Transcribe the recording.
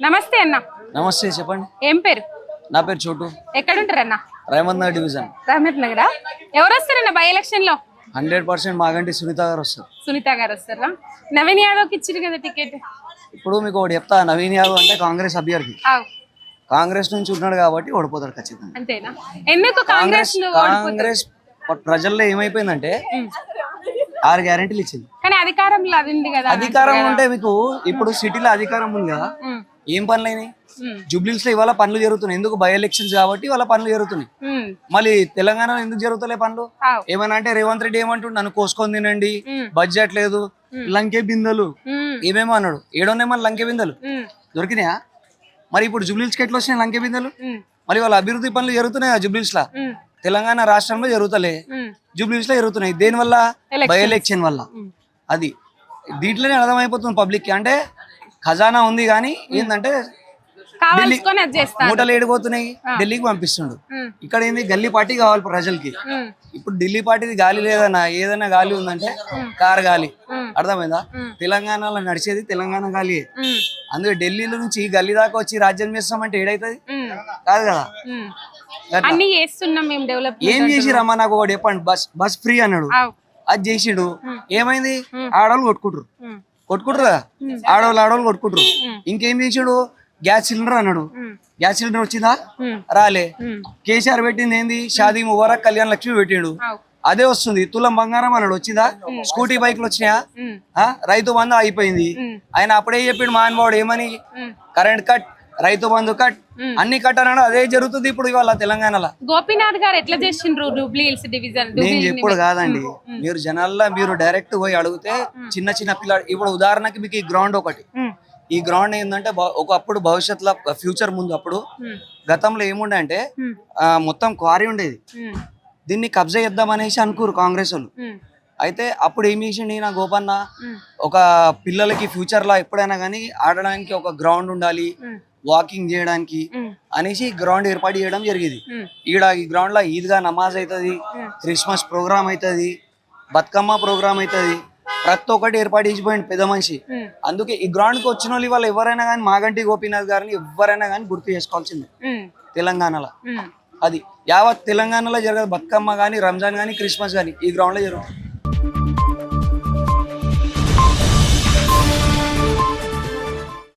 నమస్తే అన్న. నమస్తే చెప్పండి. ఏం పేరు? నా పేరు చోటు. ఎక్కడుంటారన్న రేమంత్ నగర్ డివిజన్. రహమత్ నగరా? ఎవరు వస్తారన్న బై ఎలక్షన్లో? హండ్రెడ్ పర్సెంట్ మాగంటి సునీత గారు వస్తారు. సునీత గారు వస్తారా? నవీన్ యాదవ్కి ఇచ్చారు కదా టికెట్ ఇప్పుడు మీకు ఒకటి చెప్తా నవీన్ యాదవ్ అంటే కాంగ్రెస్ అభ్యర్థి. కాంగ్రెస్ నుంచి ఉన్నాడు కాబట్టి ఓడిపోతాడు ఖచ్చితంగా. అంతేనా? ఎందుకు కాంగ్రెస్లో కాంగ్రెస్ ప్రజల్లో ఏమైపోయిందంటే ఆరు గ్యారెంటీలు ఇచ్చింది. కానీ అధికారంలో అది ఉంది కదా అధికారం ఉంటే మీకు ఇప్పుడు సిటీలో అధికారం ఉంది కదా. ఉమ్, ఏం పనులు అయినాయి జూబ్లీస్లో ఇవాళ పనులు జరుగుతున్నాయి. ఎందుకు బై ఎలక్షన్స్ కాబట్టి ఇవాళ పనులు జరుగుతున్నాయి. మళ్ళీ తెలంగాణలో ఎందుకు జరుగుతలే పనులు? ఆవ్. ఏమన్నా అంటే రేవంత్ రెడ్డి ఏమంటుండు? నన్ను కోసుకొని తినండి. బడ్జెట్ లేదు. లంకే బిందెలు. ఏమేమో అన్నాడు. ఏడోనే మన లంకె బిందెలు. దొరికినాయా? మరి ఇప్పుడు జుబ్లీస్కి ఎట్లా వచ్చినాయి లంకె బిందెలు? మరి వాళ్ళ అభివృద్ధి పనులు జరుగుతున్నాయి ఆ జుబ్లీస్ లా తెలంగాణ రాష్ట్రంలో జరుగుతలే. జుబ్లీస్లో జరుగుతున్నాయి. దేని వల్ల? బై ఎలక్షన్ వల్ల. అది దీంట్లోనే అర్థమైపోతుంది పబ్లిక్కి అంటే ఖజానా ఉంది కానీ ఏంటంటే మూటలు ఏడిపోతున్నాయి ఢిల్లీకి పంపిస్తుండు. ఇక్కడ ఏంది గల్లీ పార్టీ కావాలి ప్రజలకి. ఇప్పుడు ఢిల్లీ పార్టీది గాలి లేదన్నా ఏదైనా గాలి ఉందంటే కార్ గాలి. అర్థమైందా? తెలంగాణలో నడిచేది తెలంగాణ గాలి. అందుకే ఢిల్లీలో నుంచి గల్లీ దాకా వచ్చి రాజ్యం చేస్తామంటే ఏడైతుంది? కాదు కదా? ఉమ్. గట్లా. అన్ని చేస్తున్నాం మేము డెవలప్ ఏం చేసిరమ్మా? నాకు ఒకటి చెప్పండి. బస్ బస్ ఫ్రీ అన్నాడు. అది చేసిండు. ఏమైంది? ఆడవాళ్ళు కొట్టుకుంటారు కొట్టుకుంటారు? ఆడవాళ్ళు ఆడవాళ్ళు కొట్టుకుంటారు. ఇంకేం చేసిండు? గ్యాస్ సిలిండర్ అన్నాడు. గ్యాస్ సిలిండర్ వచ్చిందా? రాలే. కేసీఆర్ పెట్టింది ఏంది? షాదీ ముబారక్ కళ్యాణ్ లక్ష్మి పెట్టిండు. అదే వస్తుంది. తులం బంగారం అన్నాడు వచ్చిందా? స్కూటీ బైక్లు వచ్చినాయా? ఆ? రైతు బంధు అయిపోయింది ఆయన అప్పుడే చెప్పిండు మహానుభావుడు ఏమని? Current cut Rythu Bandhu cut అన్ని కట్ అన్నాడు అదే జరుగుతుంది ఇప్పుడు ఇవాళ తెలంగాణలో. గోపీనాథ్ గారు ఎట్లా చేసిండ్రు డివిజన్ నేను చెప్పుడు కాదండి. మీరు జనాల్లో మీరు డైరెక్ట్ పోయి అడిగితే చిన్న చిన్న పిల్ల ఇప్పుడు ఉదాహరణకి మీకు ఈ గ్రౌండ్ ఒకటి. ఈ గ్రౌండ్ ఏంటంటే ఒకప్పుడు భవిష్యత్తులో ఫ్యూచర్ ముందు అప్పుడు గతంలో ఏముండే అంటే మొత్తం క్వారీ ఉండేది. దీన్ని కబ్జా చేద్దాం అనేసి అనుకోరు కాంగ్రెస్ వాళ్ళు. అయితే అప్పుడు ఏం చేసిండు ఈయన గోపన్న? ఒక పిల్లలకి ఫ్యూచర్లో ఎప్పుడైనా కానీ ఆడడానికి ఒక గ్రౌండ్ ఉండాలి. వాకింగ్ చేయడానికి అనేసి గ్రౌండ్ ఏర్పాటు చేయడం జరిగింది. ఈడ ఈ గ్రౌండ్లో ఈద్గా నమాజ్ అవుతుంది క్రిస్మస్ ప్రోగ్రామ్ అవుతుంది బతుకమ్మ ప్రోగ్రామ్ అవుతుంది ప్రతి ఒక్కటి ఏర్పాటు చేసిపోయింది పెద్ద మనిషి. అందుకే ఈ గ్రౌండ్కి వచ్చిన వాళ్ళు ఇవాళ ఎవరైనా కానీ మాగంటి గోపీనాథ్ గారిని ఎవరైనా కానీ గుర్తు చేసుకోవాల్సిందే. తెలంగాణలో. అది యావత్ తెలంగాణలో జరగదు బతుకమ్మ కానీ రంజాన్ కానీ క్రిస్మస్ కానీ ఈ గ్రౌండ్లో జరుగుతుంది.